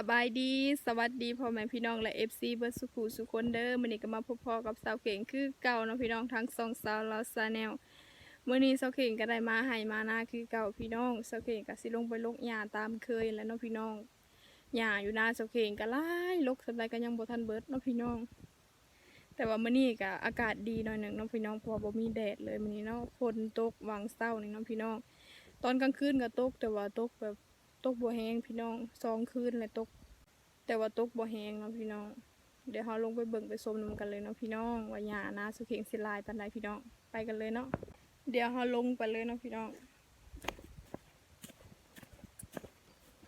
สบายดีสวัสดีพ่อแม่พี่น้องและเอฟซีเบิร์สุขุสุคนเดอมื้อนี้ก็มาพบพ่อกับสาวเข่งคือเก่าเนาะพี่น้องทั้งสองสาวลาซาแนลมื้อนี้สาวเข่งก็ได้มาให้มานาคือเก่าพี่น้องสาวเข่งก็สิลงไปลกหญ้าตามเคยแล้วเนาะพี่น้องหญ้าอยู่นาสาวเข่งก็หลายลกสำใดก็ยังบ่ทันเบิร์ดเนาะพี่น้อง แต่ว่ามื้อนี้ก็อากาศดีหน่อยหนึ่งเนาะพี่น้องเพราะว่าบ่มีแดดเลยมื้อนี้เนาะฝนตกวางเช้านี่เนาะพี่น้อง ตอนกลางคืนก็ตกแต่ว่าตกแบบ ตกบ่แห้งพี่น้องสองคืนเลยตก แต่ว่าตกบ่แห้งเนาะพี่น้อง เดี๋ยวเราลงไปเบิ่งไปชมนำกันเลยเนาะพี่น้องว่าหญ้านาสุเข็งสิลายปานใดพี่น้องไปกันเลยเนาะเดี๋ยวเราลงไปเลยเนาะพี่น้อง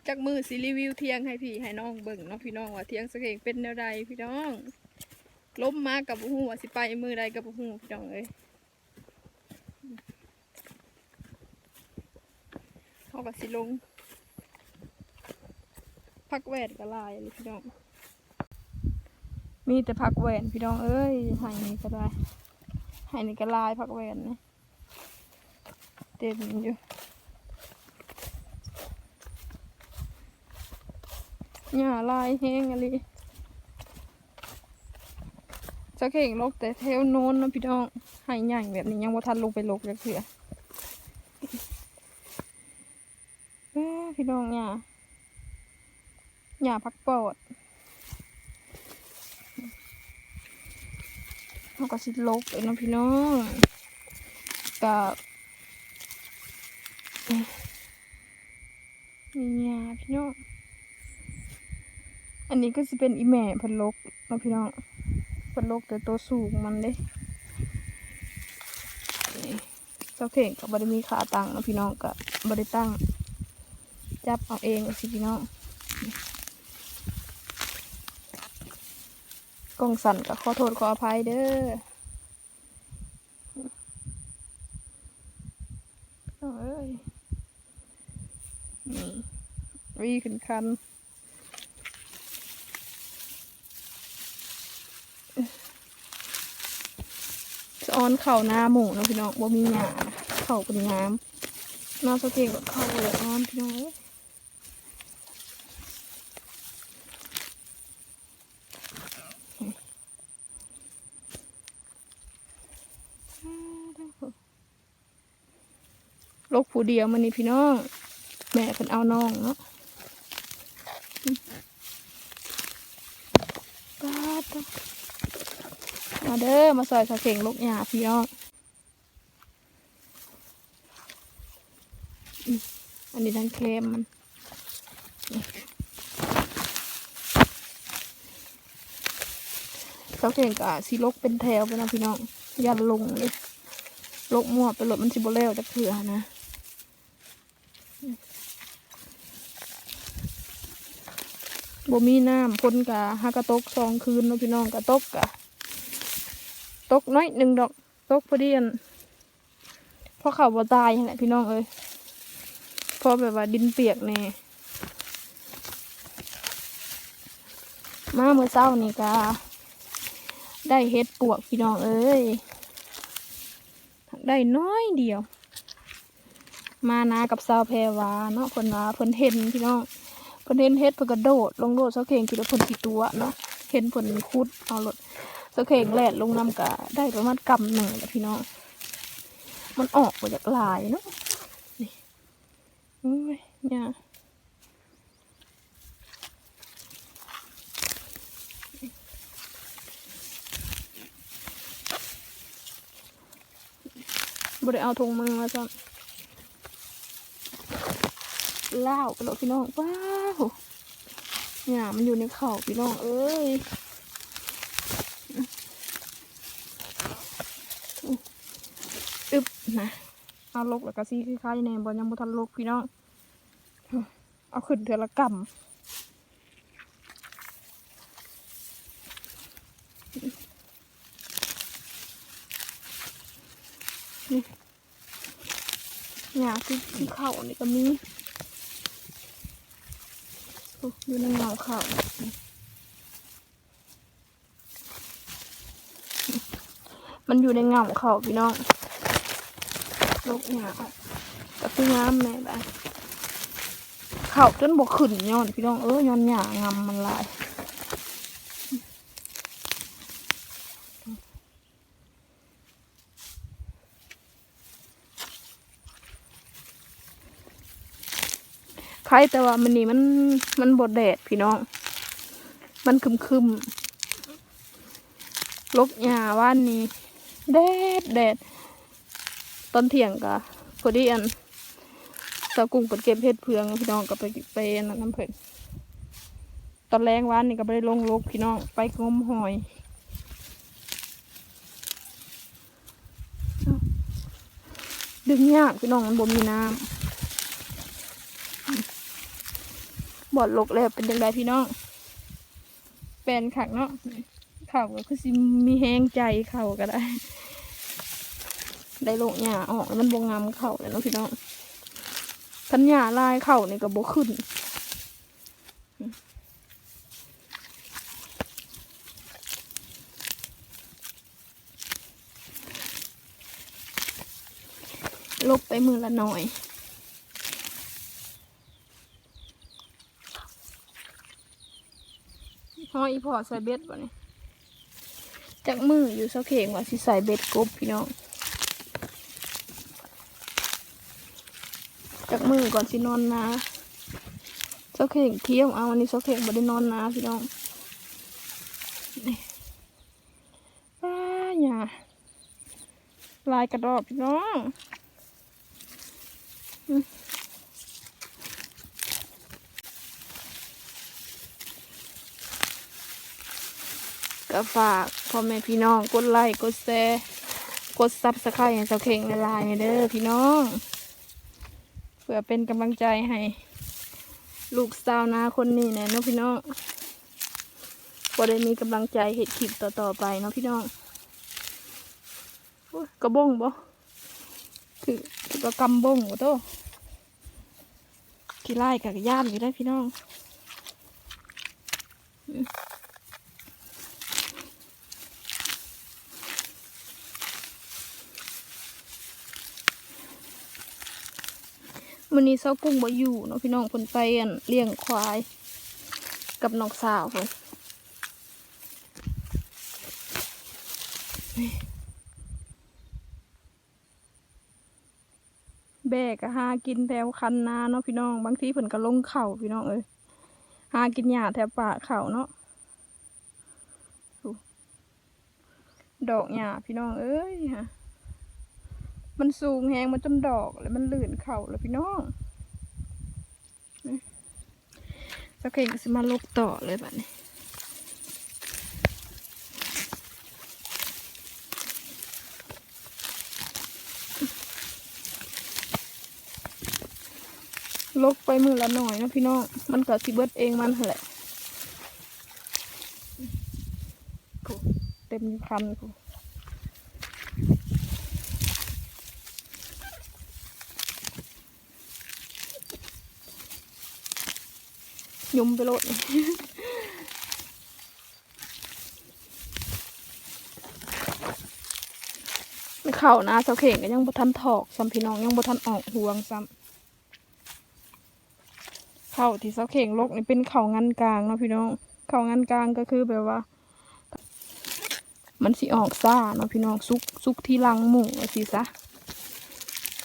จากมือสิรีวิวเที่ยงให้พี่ให้น้องเบิ่งเนาะพี่น้องว่าเที่ยงสุเข็งเป็นแนวใดพี่น้องล้มมากับบ่ฮู้ว่าสิไปมือใดกับบ่ฮู้พี่น้องเอ้ยเขาก็สิลง พักแหวนก็ลายเลยพี่น้อง มีแต่พักแหวนพี่น้องเอ้ยใหายนี่ก็ได้ใหายนี่ก็ลายพักแหวนนี่เต็มอยู่หญ้าลายแห้งอะไรจะเข่งลกแต่เทวโน้นนะพี่น้องใหายใหญ่แบบนี้ยังว่าทันลงไปลกเลยเถื่อเอ้อพี่น้องเนี่ย อย่าพักปอดเขาก็สิลกเองเนะพี่น้องกับนี่ยาพี่น้อง อันนี้ก็จะเป็นอีแม่พันลกนะพี่น้องพันลกแต่ตัวสูงมันเด้นี่เจ้าเข่งกับบริมีขาตั้งนะพี่น้องกับบริตั้ง จับเอาเองสิพี่น้อง กล้องสั่นก็ขอโทษขออภัยเด้อเอ้ยนี่วีขึ้นคันจะออนเข่าหน้าหมูนะพี่น้องบ่มีหยาเข่าเป็นน้ำน้าสะเกงกับเข่าเลยออนพี่น้องเอ้ย โล กผู้เดียวมันนี่พี่น้อง แม่เพิ่นเอาน้องเนาะป้าดเด้อมาเด้อมาใส่สะเข่งลูกหยาพี่น้อง อันนี้ทั้งเค็มมันสะเข่งกะสีลกเป็นแถวไปนะพี่น้องยันลงเลยลกมั่วไปหลดมันสิบเล้วจะเถื่อนะ บ่มีน้ำพ้นกะฮากระตกสองคืนเนาะพี่น้องกะตกกะตกน้อยหนึ่งดอกตกพอดีอันเพราะเขาบ่ตายนั่นแหละพี่น้องเอ้ยเพราะแบบว่าดินเปียกแน่มาเมื่อเช้านี่กะได้เฮ็ดปวกพี่น้องเอ้ยได้น้อยเดียว มานากับสาวแพรวาเนาะเพิ่นว่าเพิ่นเห็นพี่น้อง เพิ่นเห็นเฮ็ดเพิ่นกระโดดลงโดดเสาเข่งคิดว่าเพิ่นกี่ตัวเนาะเห็นเพิ่นคุดเอารถเสาเข่งแล่นลงน้ำกะได้ประมาณกำหนึ่งแหละพี่น้องมันออกมาจากลายเนาะนี่โอ้ยเนี่ยบ่ได้เอาถุงมือมาจ้ะล่าวกระโดดพี่น้องว้าวเนี่ยมันอยู่ในเข่าพี่น้องเอ้ยอึบนะเอาลกแล้วก็ซีคล้ายๆแนบอลยังบทันลกพี่น้องเอาขึ้นเถือละกำนี่ยที่ที่เข่านี่ก็มี อยู่ในเงาเขามันอยู่ในเงาเขาพี่น้องลกเงากับพี่น้ำแม่บ้านเข่าจนบกขึ้นย้อนพี่น้องเออย้อนหยางามันหลาย ใครแต่ว่ามันนี่มันมันบดแดดพี่น้อง มันคึมคึมลกหญ้าว่านนี้แดดแดดตอนเที่ยงกะพอดีอันสาวกุ้งเปิดเก็บเห็ดเพืองพี่น้องก็ไปไปอันน้ำเพิ่นตอนแรงว่านนี่ก็ไปลงลกพี่น้องไปงมหอยดึงยากพี่น้องมันบ่มีน้ำ บอดลกแล้วเป็นยังไงพี่น้องเป็นขักเนาะเข่าก็คือสิมีแห้งใจเข่าก็ได้ ได้ลกหญ้าออกแล้วมันบงงามเข่าเลยเนาะพี่น้องทันหญ้าลายเข่านี่ก็บขึ้นลบไปมือละหน่อย ห้อยอีพอใส่เบ็ดบ่เนี่ยจากมืออยู่เสาเข่งว่าสิใส่เบ็ดกบพี่น้องจากมือก่อนสินอนนาเสาเข่งเที่ยงเอาวันนี้เสาเข่งบ่ได้นอนนาพี่น้องนี่ป้าหยาลายกระดอบพี่น้อง ก็ฝากพ่อแม่พี่น้องกดไลค์กดแชร์กดซับสไครต์ให้เจ้าเข่งในไลน์เด้อพี่น้องเพื่อเป็นกำลังใจให้ ลูกสาวนาคนนี้แน่เนาะพี่น้องก็ได้มีกำลังใจเห็ดคลิปต่อๆไปเนาะพี่น้องกระบงบ่คือคือกระกำบงโตขี้ไล่กับย่านอยู่ได้พี่น้อง วันนี้เซากุ้งบ่อยู่เนาะพี่น้องเพิ่นไปอั่นเลี้ยงควาย กับน้องสาวเพิ่นนี่แบกก็หากินแถวคันนาเนาะพี่น้อง บางทีเพิ่นก็ลงเข่าพี่น้องเอ้ยหากินหญ้าแถวป่าเข่าเนาะดูดอกหญ้าพี่น้องเอ้ยฮะ มันสูงแหงมันจนดอกแล้วมันลื่นเข่าแล้วพี่น้องสักเข่งสิมาลกต่อเลยแบบนี้ลกไปมือละหน่อยนะพี่น้อง มันก็สิเบิดเองมันแหละเต็มคันกู ยุมไปโลดเข่านะเสาเข่งก็ยังบ่ทันถอกซ้ำพี่น้องยังบ่ทันออกห่วงซ้ำเข่าที่เสาเข่งลกนี่เป็นเข่างันกลางเนาะพี่น้อง เข่างันกลางก็คือแบบว่า มันสิออกซ่าเนาะพี่น้องซุกซุกที่ลังหมูสิซะ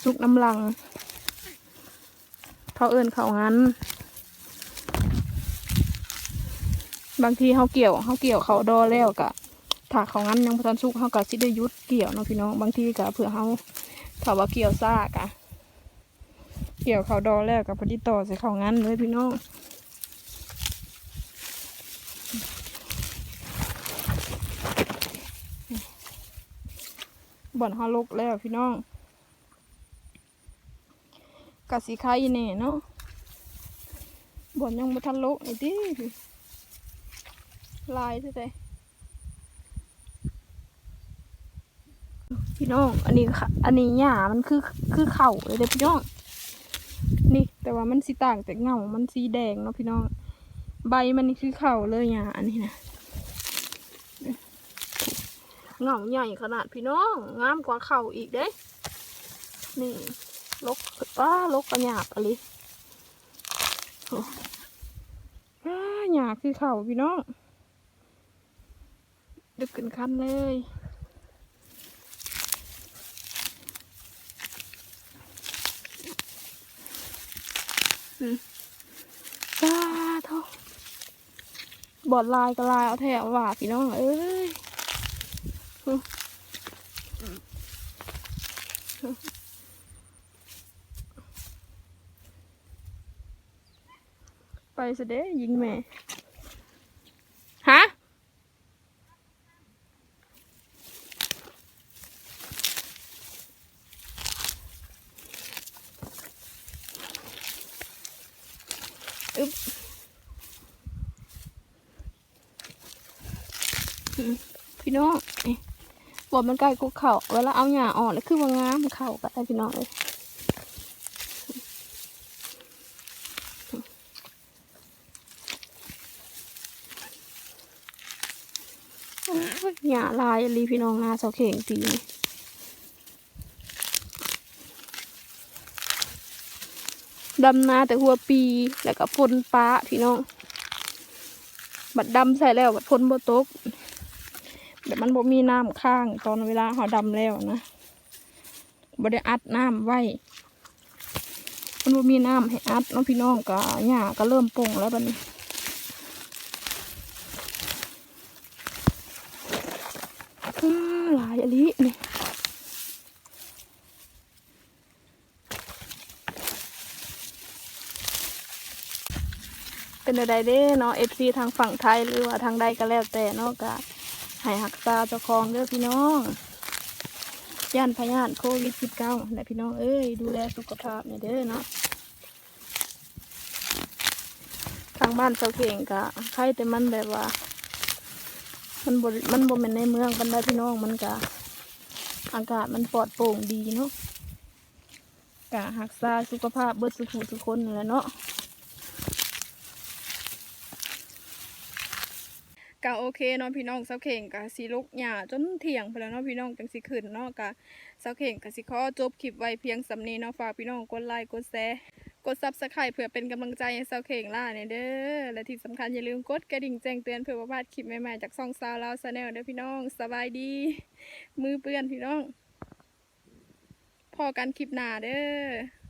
ซุกน้ำลังเขาเอิ้นเข่างัน บางทีเขาเกี่ยวเขาเกี่ยวเขาดอแล้วกะถ้าเขางั้นยังพันสุกเขากะสิได้ยุดเกี่ยวเนาะพี่น้องบางทีกะเผื่อเขาถ้าว่าเกี่ยวซ่ากะเกี่ยวเขาดอแล้วกับพอดีต่อใส่เขางั้นเลยพี่น้องบ่อนฮาลกแล้วพี่น้องกะสีไข่แน่เนาะบ่อนยังบ่ทันลกนี่ดิ ลายใช่ไหมพี่น้อง อันนี้ค่ะ อันนี้หญ้ามันคือคือเข่าเลยเด้อพี่น้อง นี่แต่ว่ามันสีต่างแต่เงา มันสีแดงเนาะพี่น้อง ใบมันนี่คือเข่าเลยอะอันนี้นะเงาใหญ่ขนาดพี่น้องงามกว่าเข่าอีกเด้ นี่ลกป้าลกกระหยาบอะไรอ้อ้าหยาคือเข่าพี่น้อง ดึกขึ้นคันเลยอืมจ้าเท่าบอดลายก็ลายเอาแถวว่าพี่น้องเอ้ยอืมไปเสยเด็จยิงแม่ ฮะ อึ๊บพี่น้องบอกมันใกล้กุกเข่าเวลาเอาหญ้าอ่อนแล้วคือว่างามเข่าก็ได้พี่น้องเลยโอ้ยหญ้าลายลีพี่น้องนาเสาเข่งปีนี้ ดำนาแต่หัวปีแล้วก็ฝนป้าพี่น้อง บัดดำใส่แล้วบัดฝนบ่ตกแบบมันบ่มีน้ำข้างตอนเวลาเขาดำแล้วนะบ่ได้อัดน้ำไว้มันบ่มีน้ำให้อัดน้องพี่น้องก็หญ้าก็เริ่มป่งแล้วบัดนี้หลายอลินี่ เป็นอะไรเด้เนาะเอฟซีทางฝั่งไทยหรือว่าทางใดก็แล้วแต่เนาะก็ให้หักษาเจ้าของเด้อพี่น้องย่านพยานโควิดสิบเก้าและพี่น้องเอ้ยดูแลสุขภาพเนี่ยเด้อเนาะทางบ้านเสาเข่งกะใครแต่มันแบบว่า มันบมันบ่แม่นในเมืองบันไดพี่น้องมันกะอากาศมันปลอดโปร่งดีเนาะกะหักษาสุขภาพเบิดสุขทุกคนนั่นแหละเนาะ ก็โอเคเนาะพี่น้องเสาเข่งกับสีลุกหญ้าจนเที่ยงไปแล้วเนาะพี่น้องจังสิขึ้นเนาะกะเสาเข่งกับสิข้อจบคลิปไว้เพียงสำนีเนาะฝากพี่น้องกดไลค์กดแชร์กดซับสไครต์เพื่อเป็นกำลังใจให้เสาเข่งล่าเนี่ยเด้อและที่สำคัญอย่าลืมกดกระดิ่งแจ้งเตือนเพื่อบ่พลาดคลิปใหม่ๆจากช่องซาวลาวชาแนลเด้อพี่น้องสบายดี มือเปื้อนพี่น้องพอกันคลิปหน้าเด้อ